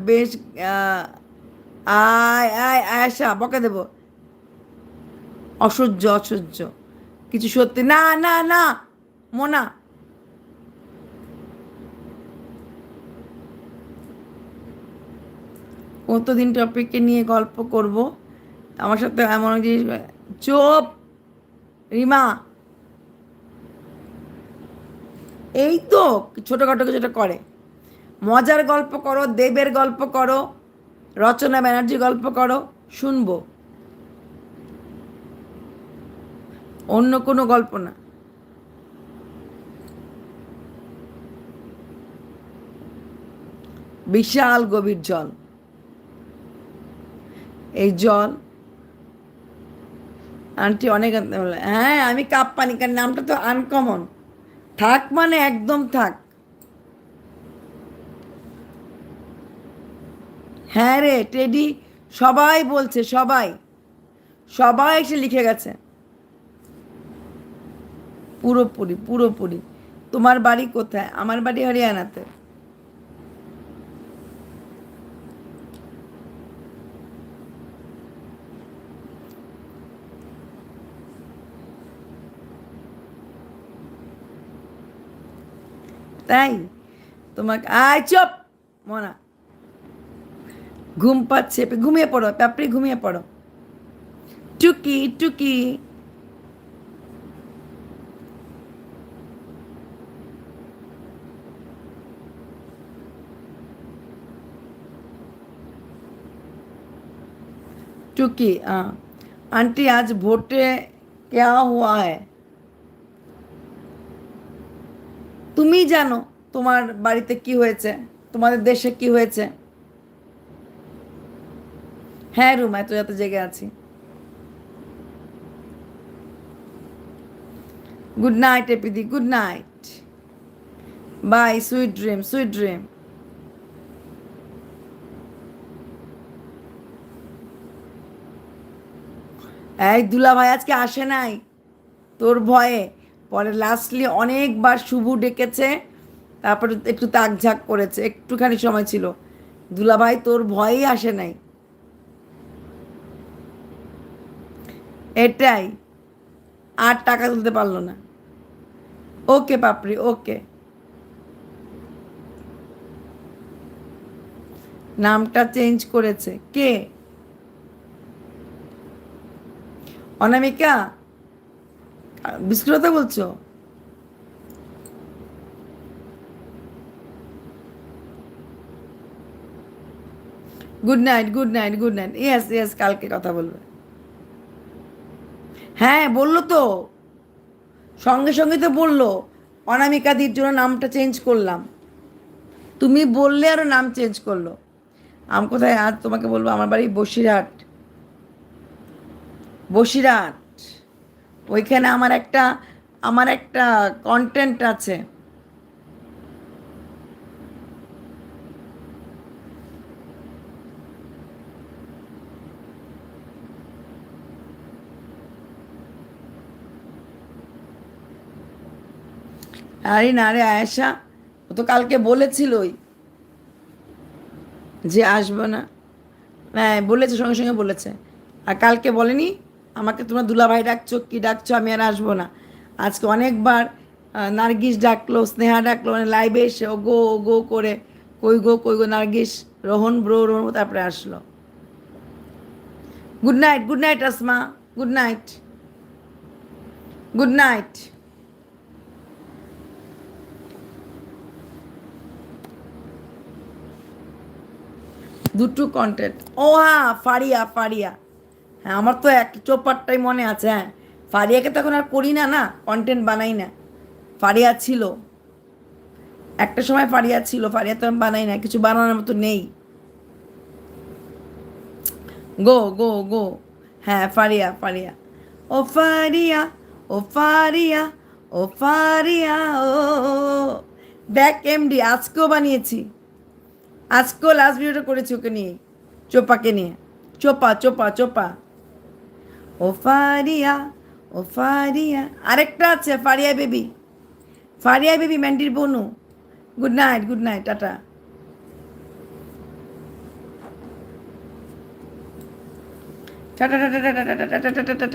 বেশ আহ, আয় আয় আয়সা বকে দেব। অসহ্য অসহ্য। কিছু সত্যি না না না মোনা। কতদিন টপিককে নিয়ে গল্প করব? আমার সাথে এমন জিনিস চোপ! রিমা! এই তো ছোটোখাটো কিছুটা করে। মজার গল্প করো, দেবের গল্প করো, রচনা ব্যানার্জি গল্প করো, শুনব। অন্য কোনো গল্প না। বিশাল গভীর জল। এই জল, আন্টি অনেক হ্যাঁ আমি কাপ পানি কার নামটা তো আনকমন থাক মানে একদম থাক। হ্যাঁ রে, টেডি, সবাই বলছে, সবাই। সবাই এসে লিখে গেছে। পুরোপুরি পুরোপুরি। তোমার বাড়ি কোথায়? আমার বাড়ি হরিয়ানাতে। তাই তোমাকে, আয় চপ, মনা। ঘুম পাচ্ছে ঘুমিয়ে পড়ো তারপরে ঘুমিয়ে পড়ো টুকি টুকি टुकी हाँ आंटी आज वोटे क्या हुआ है তুমি জানো তোমার বাড়িতে কি হয়েছে তোমাদের দেশে কি হয়েছে হ্যাঁ রুম, এত এত জেগে আছি। Good night এপিদি good night bye sweet dream sweet dream এই দুলা ভাই আজকে আসে নাই, তোর ভয়ে। পরে লাস্টলি অনেকবার শুভু ডেকেছে, তারপরে একটু তাকঝাক করেছে, একটুখানি সময় ছিল। দুলা ভাই, তোর ভয়েই আসে নাই। এটাই। আর টাকা তুলতে পারল না। ওকে, পাপড়ি, ওকে। নামটা চেঞ্জ করেছে। কে? অনামিকা বিস্কুলতা বলছো? Good night good night good night yes yes কালকে কথা বলবে। হ্যাঁ বলল তো। সঙ্গে সঙ্গে তো বলল অনামিকাদির জন্য নামটা চেঞ্জ করলাম। তুমি বললে আরও নাম চেঞ্জ করল। আম কোথায়? আজ তোমাকে বলব, আমার বাড়ি বসিরহাট। বসিরহাট। ওইখানে আমার একটা আমার একটা কন্টেন্ট আছে। আরে না রে আয়েশা, ও তো কালকে বলেছিলই যে আসব না। হ্যাঁ বলেছে, সঙ্গে সঙ্গে বলেছে। আর কালকে বলেনি, আমাকে তোমরা দুলাভাই ডাকছো, কি ডাকছো, আমি আর আসব না। আজকে অনেকবার নার্গিস ডাকলো, স্নেহা ডাকলো মানে লাইভে এসে ও গো ও গো করে, কই গো কই গো নার্গিস, রোহন, ব্রো, রোহন, তারপরে আসলো। Good night good night Asma. Good night good night দুটো কন্টেন্ট ও হ্যাঁ ফারিয়া ফারিয়া। হ্যাঁ আমার তো এক চোপারটাই মনে আছে হ্যাঁ। ফারিয়াকে তখন আর করি না না কন্টেন্ট বানাই না। ফারিয়া ছিল। একটা সময় ফারিয়া ছিল, ফারিয়া তো আমি বানাই না, কিছু বানানোর মতো নেই। গো গো গো। হ্যাঁ ফারিয়া ফারিয়া। ও ফারিয়া ও ফারিয়া ও ফারিয়া, ও। ব্যাক এমডি আজকেও বানিয়েছি। আজকেও লাস্ট ভিডিওটা করেছি ওকে নিয়ে চোপাকে নিয়ে চোপা চোপা চোপা ও ফারিয়া ও ফারিয়া আরেকটা আছে ফারিয়া বেবি ফারিয়া বেবি ম্যান্ডির বনু good night good night tata tata tata tata tata tata tata